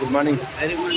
Good morning very good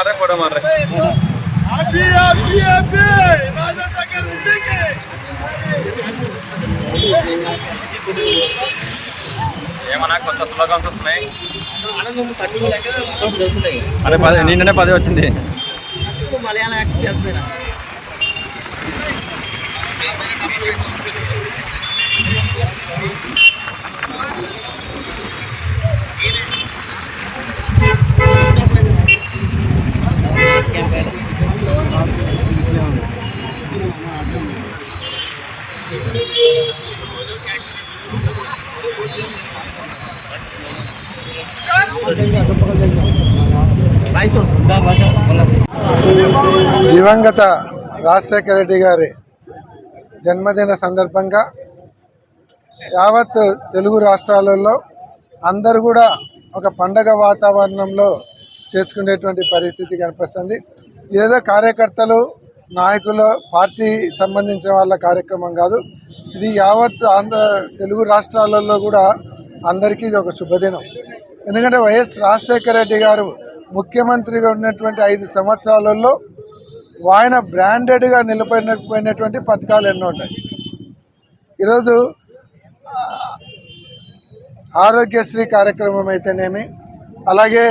ಮಾಡ್ರೆ ಕೊಡ ಮಾಡ್ರೆ ఏమన్నా కొత్త స్లోగన్స్ వస్తున్నాయి? అదే పది నిన్ననే పదే వచ్చింది. మలయాళం యాక్ట్ దివంగత రాజశేఖర రెడ్డి గారి జన్మదిన సందర్భంగా యావత్ తెలుగు రాష్ట్రాలలో అందరూ కూడా ఒక పండగ వాతావరణంలో చేసుకునేటువంటి పరిస్థితి కనిపిస్తుంది. ఏదో కార్యకర్తలు నాయకులు పార్టీ సంబంధించిన వాళ్ళ కార్యక్రమం కాదు. ఇది యావత్ ఆంధ్ర తెలుగు రాష్ట్రాలలో కూడా అందరికీ ఇది ఒక శుభదినం. ఎందుకంటే వైఎస్ రాజశేఖర రెడ్డి గారు ముఖ్యమంత్రిగా ఉన్నటువంటి ఐదు సంవత్సరాలలో ఆయన బ్రాండెడ్గా నిలబడిపోయినటువంటి పథకాలు ఎన్నో ఉన్నాయి. ఈరోజు ఆరోగ్యశ్రీ కార్యక్రమం అయితేనేమి అలాగే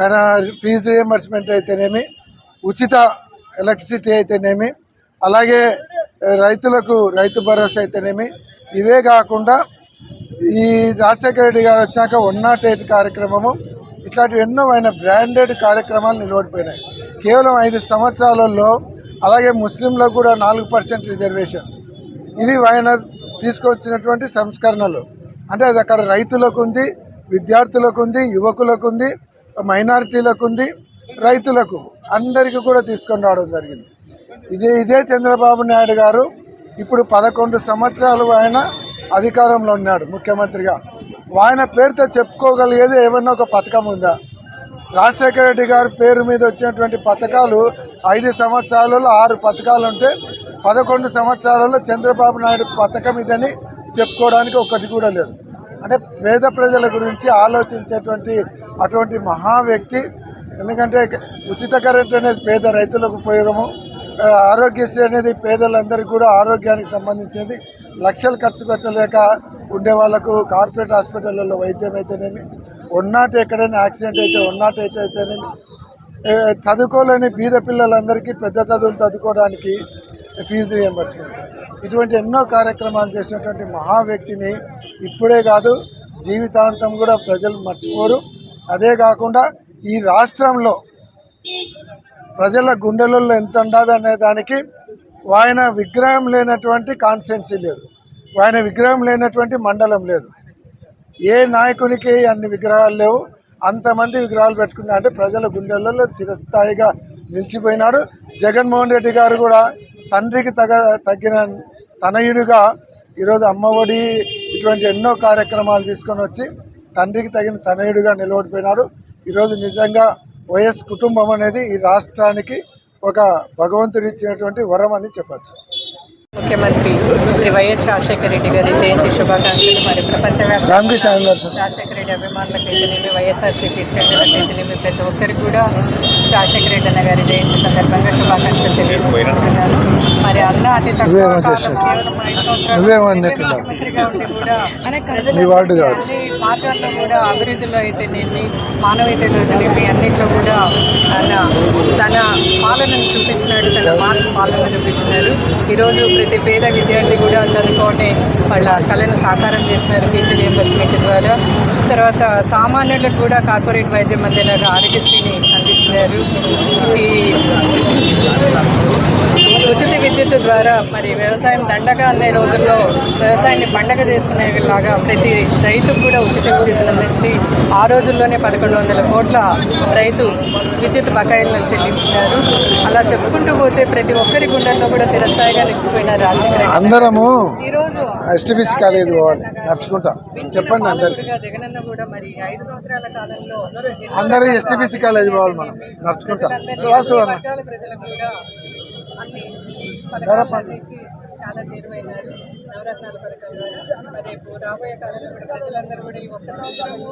ఆయన ఫీజు రియంబర్స్మెంట్ అయితేనేమి ఉచిత ఎలక్ట్రిసిటీ అయితేనేమి అలాగే రైతులకు రైతు భరోసా అయితేనేమి. ఇవే కాకుండా ఈ రాజశేఖర రెడ్డి గారు వచ్చాక వన్ నాట్ ఎయిట్ కార్యక్రమము ఇట్లాంటివి ఎన్నో ఆయన బ్రాండెడ్ కార్యక్రమాలు నిలబడిపోయినాయి. కేవలం ఐదు సంవత్సరాలలో అలాగే ముస్లింలకు కూడా నాలుగు పర్సెంట్ రిజర్వేషన్. ఇవి ఆయన తీసుకొచ్చినటువంటి సంస్కరణలు. అంటే అది అక్కడ రైతులకు ఉంది విద్యార్థులకు ఉంది యువకులకు ఉంది మైనారిటీలకు ఉంది రైతులకు అందరికీ కూడా తీసుకొని రావడం జరిగింది. ఇదే ఇదే చంద్రబాబు నాయుడు గారు ఇప్పుడు పదకొండు సంవత్సరాలు ఆయన అధికారంలో ఉన్నాడు ముఖ్యమంత్రిగా. ఆయన పేరుతో చెప్పుకోగలిగేది ఏమన్నా ఒక పథకం ఉందా? రాజశేఖర రెడ్డి గారి పేరు మీద వచ్చినటువంటి పథకాలు ఐదు సంవత్సరాలలో ఆరు పథకాలు ఉంటే పదకొండు సంవత్సరాలలో చంద్రబాబు నాయుడు పథకం ఇదని చెప్పుకోవడానికి ఒకటి కూడా లేదు. అంటే పేద ప్రజల గురించి ఆలోచించేటువంటి అటువంటి మహా వ్యక్తి ఎందుకంటే ఉచిత కరెంట్ అనేది పేద రైతులకు ఉపయోగము. ఆరోగ్యశ్రీ అనేది పేదలందరికీ కూడా ఆరోగ్యానికి సంబంధించింది. లక్షలు ఖర్చు పెట్టలేక ఉండే వాళ్ళకు కార్పొరేట్ హాస్పిటల్లో వైద్యం అయితేనేమి ఉన్నాటి ఎక్కడైనా యాక్సిడెంట్ అయితే ఉన్నాటి అయితే అయితేనేమి. చదువుకోలేని బీద పిల్లలందరికీ పెద్ద చదువులు చదువుకోవడానికి ఫీజు రియంబర్స్మెంట్ ఇటువంటి ఎన్నో కార్యక్రమాలు చేసినటువంటి మహా వ్యక్తిని ఇప్పుడే కాదు జీవితాంతం కూడా ప్రజలు మర్చిపోరు. అదే కాకుండా ఈ రాష్ట్రంలో ప్రజల గుండెలలో ఎంత ఉండదు అనే దానికి ఆయన విగ్రహం లేనటువంటి కాన్స్టెన్సీ లేదు. ఆయన విగ్రహం లేనటువంటి మండలం లేదు. ఏ నాయకునికి అన్ని విగ్రహాలు లేవు. అంతమంది విగ్రహాలు పెట్టుకున్నా అంటే ప్రజల గుండెలలో చిరస్థాయిగా నిలిచిపోయినాడు. జగన్మోహన్ రెడ్డి గారు కూడా తండ్రికి తగ తగ్గిన తనయుడిగా ఈరోజు అమ్మఒడి ఇటువంటి ఎన్నో కార్యక్రమాలు తీసుకొని వచ్చి తండ్రికి తగిన తనయుడిగా నిలబడిపోయినాడు. ఈరోజు నిజంగా వైఎస్ కుటుంబం అనేది ఈ రాష్ట్రానికి ఒక భగవంతుడిచ్చినటువంటి వరం అని చెప్పచ్చు. ముఖ్యమంత్రి శ్రీ వైఎస్ రాజశేఖర రెడ్డి గారి జయంతి శుభాకాంక్షలు మరి ప్రపంచవ్యాప్తంగా రాజశేఖర రెడ్డి అభిమానులకు అయితేనేమి వైఎస్ఆర్సీపీ శ్రేణులకు అయితేనేమి ప్రతి ఒక్కరికి కూడా రాజశేఖర రెడ్డి అన్న గారి జయంతి సందర్భంగా శుభాకాంక్షలు తెలియజేస్తున్నాను మరి అన్న అతి తక్కువ. ముఖ్యమంత్రిగా ఉండి కూడా ప్రజల. అన్ని మార్గాల్లో కూడా అభివృద్ధిలో అయితేనేమి మానవీయతలో అయితేనేమి అన్నింటిలో తన తన పాలనను చూపించినాడు తన మార్పు పాలన చూపించినాడు. ఈరోజు ప్రతి పేద విద్యార్థి కూడా చదువుకోవటే వాళ్ళ కళను సాకారం చేసినారు ఫీజు రియంబర్స్మెంట్ ద్వారా. తర్వాత సామాన్యులకు కూడా కార్పొరేట్ వైద్యం అందేలాగా ఆరోగ్యశ్రీని అందించినారు ఈ ఉచిత విద్యుత్ ద్వారా మరి వ్యవసాయం దండగా అనే రోజుల్లో వ్యవసాయాన్ని పండగ చేసుకునేలాగా ప్రతి రైతుకు కూడా ఉచిత విద్యుత్ అందించి ఆ రోజుల్లోనే పదకొండు వందల కోట్ల రైతు విద్యుత్ బకాయిలను చెల్లించినారు. అలా చెప్పుకుంటూ పోతే ప్రతి ఒక్కరి గుండెల్లో కూడా చిరస్థాయిగా నిలిచిపోయినారు రాజశేఖర. అందరము ఈరోజు ఎస్టీబీసీ కాలేజీ పోవాలి నడుచుకుంటా. చెప్పండి జగనన్న కూడా మరి ఐదు సంవత్సరాల కాలంలో అందరూ ఎస్టీబీసీ కాలేజీ పోవాలి మనం. నడుచుకుంటా. అందించి చాలా చేరువైనారు. నవరత్నాల పథకాల ద్వారా మరి రేపు రాబోయే కాలంలో కూడా ప్రజలందరూ కూడా ఈ ఒక్క సంవత్సరము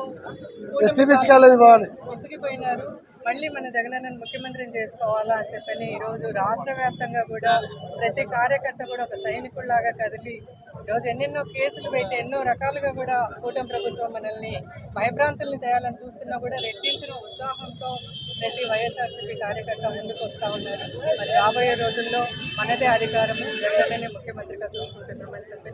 ఎస్టీబీసీ కాలేజీ పోవాలి. విసిగిపోయినారు మళ్ళీ మన జగనన్నను ముఖ్యమంత్రిని చేసుకోవాలా అని చెప్పని ఈరోజు రాష్ట్ర వ్యాప్తంగా కూడా ప్రతి కార్యకర్త కూడా ఒక సైనికుల్లాగా కదిలి ఈరోజు ఎన్నెన్నో కేసులు పెట్టి ఎన్నో రకాలుగా కూడా కూటమి ప్రభుత్వం మనల్ని భయభ్రాంతుల్ని చేయాలని చూస్తున్నా కూడా రెట్టించిన ఉత్సాహంతో ప్రతి వైఎస్ఆర్సీపీ కార్యకర్త ముందుకు వస్తూ ఉన్నారు. మరి రాబోయే రోజుల్లో మనదే అధికారము జగనన్నే ముఖ్యమంత్రిగా చూసుకుంటున్నామని చెప్పి